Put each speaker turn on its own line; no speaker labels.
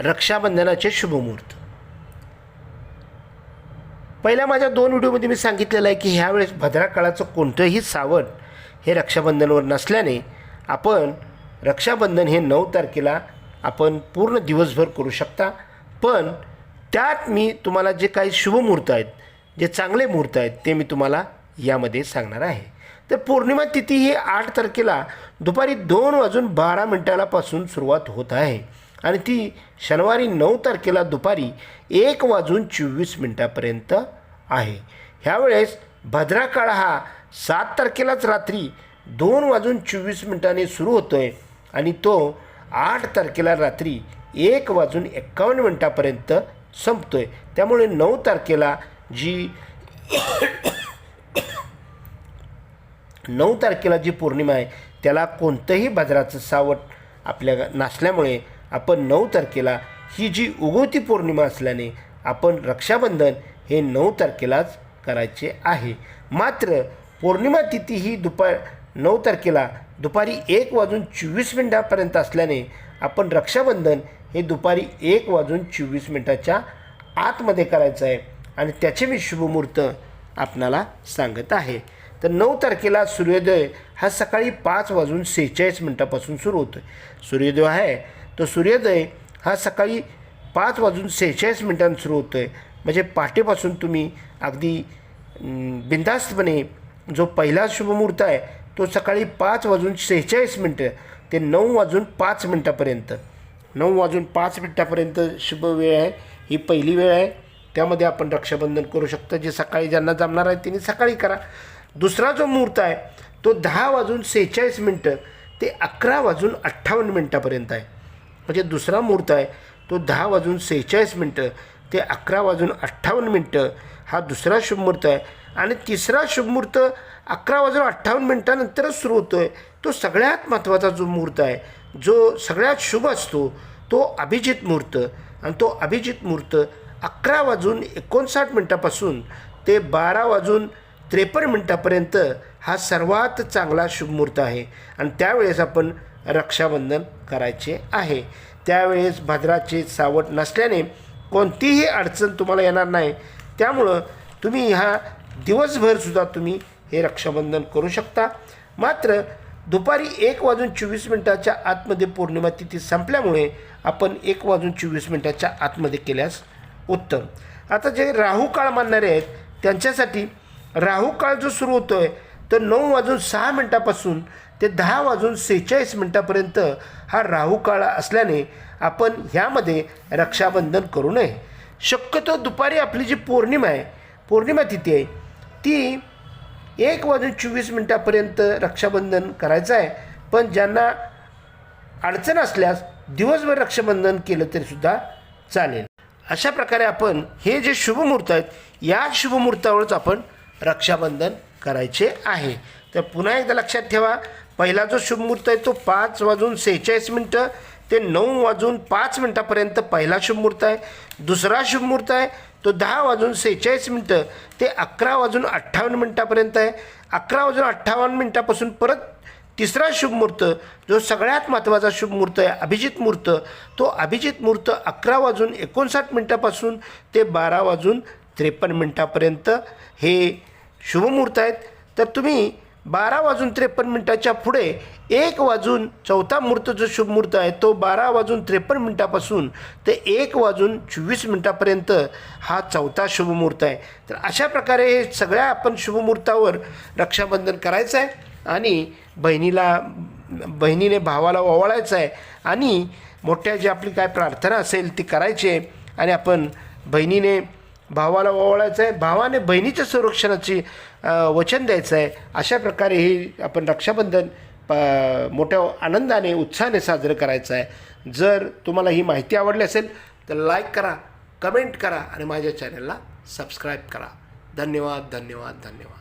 रक्षाबंधनाचे शुभमुहूर्त. पहिल्या माझ्या दोन व्हिडिओमध्ये मी सांगितलेलं आहे की ह्यावेळेस भद्रा काळाचं कोणतंही सावन हे रक्षाबंधनवर नसल्याने आपण रक्षाबंधन हे नऊ तारखेला आपण पूर्ण दिवसभर करू शकता. पण त्यात मी तुम्हाला जे काही शुभमुहूर्त आहेत जे चांगले मुहूर्त आहेत ते मी तुम्हाला यामध्ये सांगणार आहे. तर पौर्णिमा तिथी ही आठ तारखेला दुपारी दोन वाजून बारा मिनिटालापासून सुरुवात होत आहे. आणि ती शनिवारी नऊ तारखेला दुपारी एक वाजून चोवीस मिनटापर्यंत आहे. ह्यावेळेस भद्रा काळ हा सात तारखेलाच रात्री दोन वाजून चोवीस मिनिटांनी सुरू होतो आहे आणि तो आठ तारखेला रात्री एक वाजून एक्कावन्न मिनटापर्यंत संपतो आहे त्यामुळे नऊ तारखेला जी नऊ तारखेला जी पौर्णिमा आहे त्याला कोणतंही भद्राचं सावट आपल्या नसल्यामुळे आपण नऊ तारखेला ही जी उगवती पौर्णिमा असल्याने आपण रक्षाबंधन हे नऊ तारखेलाच करायचे आहे. मात्र पौर्णिमा तिथी ही दुपार नऊ तारखेला दुपारी एक वाजून चोवीस मिनटापर्यंत असल्याने आपण रक्षाबंधन हे दुपारी एक वाजून चोवीस मिनटाच्या आतमध्ये करायचं आहे. आणि त्याचे मी शुभमुहूर्त आपणाला सांगत आहे. तर नऊ तारखेला सूर्योदय हा सकाळी पाच वाजून सेहेचाळीस मिनटापासून सुरू होतो आहे सूर्योदय आहे तो सूर्योदय हा सकाळी पाच वाजून सेहेचाळीस मिनिटांनी सुरू होतो आहे म्हणजे पहाटेपासून तुम्ही अगदी बिंदास्तपणे बिनधास्तपणे जो पहिला शुभमुहूर्त आहे तो सकाळी पाच वाजून सेहेचाळीस मिनटं ते नऊ वाजून पाच मिनटापर्यंत. नऊ वाजून पाच मिनटापर्यंत शुभ वेळ आहे ही पहिली वेळ आहे. त्यामध्ये आपण रक्षाबंधन करू शकतो. जे सकाळी ज्यांना जमणार आहे त्यांनी सकाळी करा. दुसरा जो मुहूर्त आहे तो दहा वाजून सेहेचाळीस मिनटं ते अकरा वाजून अठ्ठावन्न मिनटापर्यंत आहे. म्हणजे दुसरा मुहूर्त आहे तो दहा वाजून सेहेचाळीस मिनटं ते अकरा वाजून अठ्ठावन्न मिनटं हा दुसरा शुभमुहूर्त आहे. आणि तिसरा शुभमुहूर्त अकरा वाजून अठ्ठावन्न मिनटानंतरच सुरू होतो आहे तो सगळ्यात महत्त्वाचा जो मुहूर्त आहे जो सगळ्यात शुभ असतो तो अभिजित मुहूर्त. आणि तो अभिजित मुहूर्त अकरा वाजून एकोणसाठ मिनटापासून ते बारा वाजून त्रेपन्न मिनटापर्यंत हा सर्वात चांगला शुभमुहूर्त आहे. आणि त्यावेळेस आपण रक्षाबंधन करायचे आहे. त्यावेळेस भद्राचे सावट नसल्याने कोणतीही अडचण तुम्हाला येणार नाही. त्यामुळं तुम्ही ह्या दिवसभरसुद्धा तुम्ही हे रक्षाबंधन करू शकता. मात्र दुपारी एक वाजून चोवीस मिनटाच्या आतमध्ये पौर्णिमा तिथी संपल्यामुळे आपण एक वाजून चोवीस मिनटाच्या आतमध्ये केल्यास उत्तम. आता जे राहू काळ मानणारे आहेत त्यांच्यासाठी राहू काळ जो सुरू होतो आहे तर नऊ वाजून सहा मिनटापासून ते दहा वाजून सेहेचाळीस मिनटापर्यंत हा राहू काळ असल्याने आपण ह्यामध्ये रक्षाबंधन करू नये. शक्यतो दुपारी आपली जी पौर्णिमा आहे पौर्णिमा तिथी आहे ती एक वाजून चोवीस मिनटापर्यंत रक्षाबंधन करायचं आहे. पण ज्यांना अडचण असल्यास दिवसभर रक्षाबंधन केलं तरीसुद्धा चालेल. अशा प्रकारे आपण हे जे शुभमुहूर्त आहेत या शुभमुहूर्तावरच आपण रक्षाबंधन करायचे आहे. तर पुन्हा एकदा लक्षात ठेवा पहिला जो शुभमुहूर्त आहे तो पाच वाजून सेहेचाळीस मिनटं ते नऊ वाजून पाच मिनटापर्यंत पहिला शुभमुहूर्त आहे. दुसरा शुभमुहूर्त आहे तो दहा वाजून सेहेचाळीस मिनटं ते अकरा वाजून अठ्ठावन्न मिनटापर्यंत आहे. अकरा वाजून अठ्ठावन्न मिनटापासून परत तिसरा शुभमुहूर्त जो सगळ्यात महत्त्वाचा शुभमुहूर्त आहे अभिजित मुहूर्त तो अभिजित मुहूर्त अकरा वाजून एकोणसाठ मिनटापासून ते बारा वाजून त्रेपन्न मिनटापर्यंत. हे शुभमुहूर्त आहेत. तर तुम्ही बारा वाजून त्रेपन्न मिनटाच्या पुढे एक वाजून चौथा मुहूर्त जो शुभमुहूर्त आहे तो बारा वाजून त्रेपन्न मिनटापासून ते एक वाजून चोवीस मिनटापर्यंत हा चौथा शुभमुहूर्त आहे. तर अशा प्रकारे हे सगळ्या आपण शुभमुहूर्तावर रक्षाबंधन करायचं आहे आणि बहिणीला बहिणीने भावाला ओवाळायचं आहे आणि मोठ्या जी आपली काय प्रार्थना असेल ती करायची आहे आणि आपण बहिणीने भावाला ओवाळायचं आहे भावाने बहिणीच्या संरक्षणाची वचन द्यायचं आहे अशा प्रकारे ही आपण रक्षाबंधन प मोठ्या आनंदाने उत्साहाने साजरं करायचं आहे जर तुम्हाला ही माहिती आवडली असेल तर लाईक करा कमेंट करा आणि माझ्या चॅनलला सबस्क्राईब करा. धन्यवाद धन्यवाद धन्यवाद.